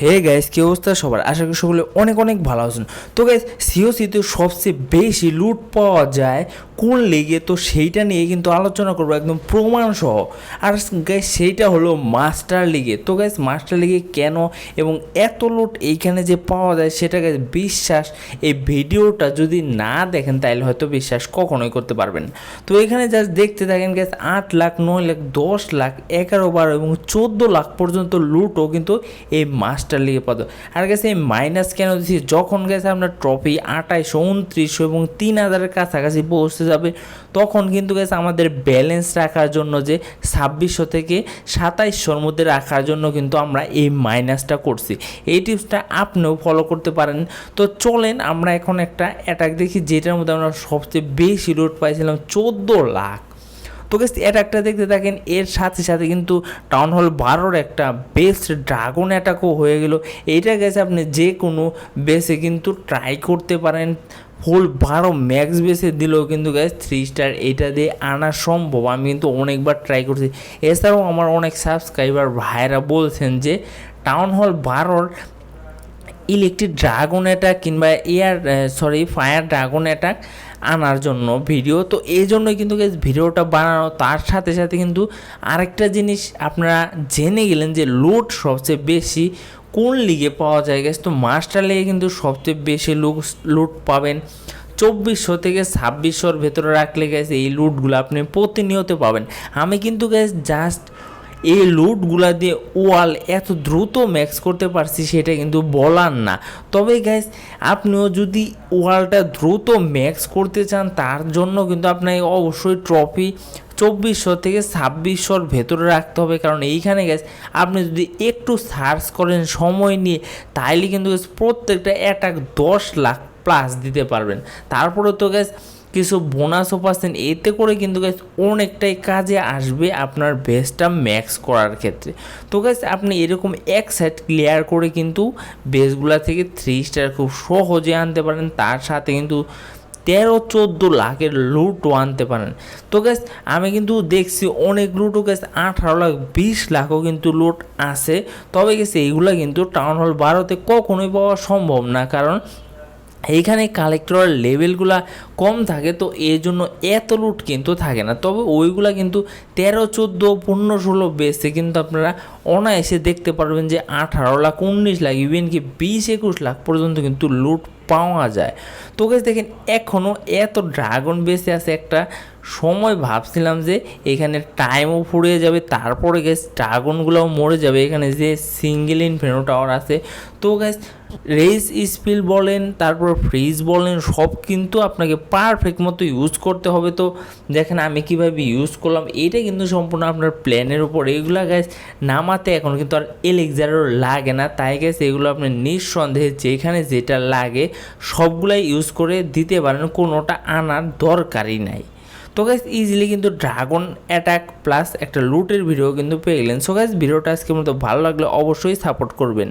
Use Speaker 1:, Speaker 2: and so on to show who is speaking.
Speaker 1: হে gas কি অবস্থা সবার? আশা করি সকলে অনেক অনেক ভালো আছেন। তো গাইস সিওসিতে সবচেয়ে বেশি লুট পাওয়া যায় কোন লিগে, তো সেইটা নিয়ে কিন্তু আলোচনা করব একদম প্রমাণ সহ আর গাইস সেইটা হলো মাস্টার লিগে। তো গাইস মাস্টার লিগে কেন এবং এত লুট এইখানে যে পাওয়া যায়, সেটা গাইস বিশ্বাস, এই ভিডিওটা যদি না দেখেন তাহলে হয়তো বিশ্বাস কখনোই করতে পারবেন। তো এখানে জাস্ট দেখতে থাকেন গ্যাস আট লাখ, নয় লাখ, দশ লাখ, এগারো, বারো এবং চোদ্দ লাখ পর্যন্ত লুটও কিন্তু এই মাস্টার লিগে পাতো আর গেছে এই মাইনাস কেন দিচ্ছি? যখন গেছে আপনার ট্রফি আঠাইশো উনত্রিশশো এবং তিন হাজারের কাছাকাছি পৌঁছে যাবে, তখন কিন্তু গেছে আমাদের ব্যালেন্স রাখার জন্য যে ছাব্বিশশো থেকে সাতাইশশোর মধ্যে রাখার জন্য কিন্তু আমরা এই মাইনাসটা করছি। এই টিপসটা আপনিও ফলো করতে পারেন। তো চলেন আমরা এখন একটা অ্যাটাক দেখি, যেটার মধ্যে আমরা সবচেয়ে বেশি লুট পাইছিলাম চোদ্দ লাখ। তো গেস অ্যাটাকটা দেখতে থাকেন, এর সাথে সাথে কিন্তু টাউন হল বারোর একটা বেস্ট ড্রাগন অ্যাটাকও হয়ে গেল। এইটা গেছে আপনি যে কোনো বেসে কিন্তু ট্রাই করতে পারেন। ফুল বারো ম্যাক্স বেসে দিলেও কিন্তু গ্যাস থ্রি স্টার এটা দিয়ে আনা সম্ভব। আমি কিন্তু অনেকবার ট্রাই করছি। এছাড়াও আমার অনেক সাবস্ক্রাইবার ভাইরা বলছেন যে টাউন হল বারোর ইলেকট্রিক ড্রাগন অ্যাটাক কিংবা air sorry fire dragon attack আনার জন্য ভিডিও তো এই জন্যই কিন্তু guys ভিডিওটা বানানো। তার সাথে সাথে কিন্তু আরেকটা জিনিস আপনারা জেনে গেলেন যে লোড সবচেয়ে বেশি কোন লিগে পাওয়া যায় গেছে তো মাস্টার লিগে কিন্তু সবচেয়ে বেশি লুট লুট পাবেন। চব্বিশশো থেকে ছাব্বিশশোর ভেতরে রাখলে গেছে এই লুটগুলো আপনি প্রতিনিয়ত পাবেন। আমি কিন্তু গ্যাস জাস্ট এই লুটগুলা দিয়ে ওয়াল এত দ্রুত ম্যাক্স করতে পারছি সেটা কিন্তু বলার না। তবে গ্যাস আপনিও যদি ওয়ালটা দ্রুত ম্যাক্স করতে চান, তার জন্য কিন্তু আপনাকে অবশ্যই ট্রফি চব্বিশশো থেকে ছাব্বিশশোর ভেতরে রাখতে হবে। কারণ এইখানে গ্যাস আপনি যদি একটু সার্চ করেন সময় নিয়ে, তাইলে কিন্তু প্রত্যেকটা অ্যাটাক দশ লাখ প্লাস দিতে পারবেন। তারপরে তো গ্যাস কিছু বোনাসও পাচ্ছেন। এতে করে কিন্তু গাছ অনেকটাই কাজে আসবে আপনার বেসটা ম্যাক্স করার ক্ষেত্রে। তো গাছ আপনি এরকম এক সাইড ক্লিয়ার করে কিন্তু বেসগুলা থেকে থ্রি স্টার খুব সহজে আনতে পারেন। তার সাথে কিন্তু তেরো চোদ্দ লাখের লুটও আনতে পারেন। তো গ্যাস আমি কিন্তু দেখছি অনেক লুটও গ্যাস আঠারো লাখ, বিশ লাখও কিন্তু লুট আছে। তবে গেছে এইগুলো কিন্তু টাউন হল বারোতে কখনোই পাওয়া সম্ভব না। কারণ এইখানে কালেক্টরের লেভেলগুলা কম থাকে, তো এই জন্য এত লুট কিন্তু থাকে না। তবে ওইগুলা কিন্তু তেরো, চোদ্দ, পনেরো, ষোলো বেসে কিন্তু আপনারা অনায়াসে দেখতে পারবেন যে আঠারো লাখ, উনিশ লাখ ইভেন কি বিশ, একুশ লাখ পর্যন্ত কিন্তু লুট পাওয়া যায়। তো গেছে দেখেন এখনও এত ড্রাগন বেসে আছে একটা সময় ভাবছিলাম যে এখানে টাইমও ফুরিয়ে যাবে, তারপরে গ্যাস ড্রাগনগুলোও মরে যাবে। এখানে যে সিঙ্গেল ইনফেনো টাওয়ার আছে। তো গ্যাস রেস স্পিল বলেন, তারপর ফ্রিজ বলেন, সব কিন্তু আপনাকে পারফেক্ট মতো ইউজ করতে হবে। তো দেখেন আমি কীভাবে ইউজ করলাম এটা কিন্তু সম্পূর্ণ আপনার প্ল্যানের উপর। এগুলা গ্যাস নামাতে এখন কিন্তু আর এলেক্সারও লাগে না। তাই গ্যাস এগুলো আপনি নিঃসন্দেহে যেখানে যেটা লাগে, সবগুলাই ইউজ করে দিতে পারেন। কোনোটা আনার দরকারই নাই। তো গাইজ ইজিলি কিন্তু ড্রাগন অ্যাটাক প্লাস একটা লুটের ভিডিও কিন্তু পেয়ে গেলেন। সো গাইজ ভিডিওটা আজকে মতো ভালো লাগলে অবশ্যই সাপোর্ট করবেন।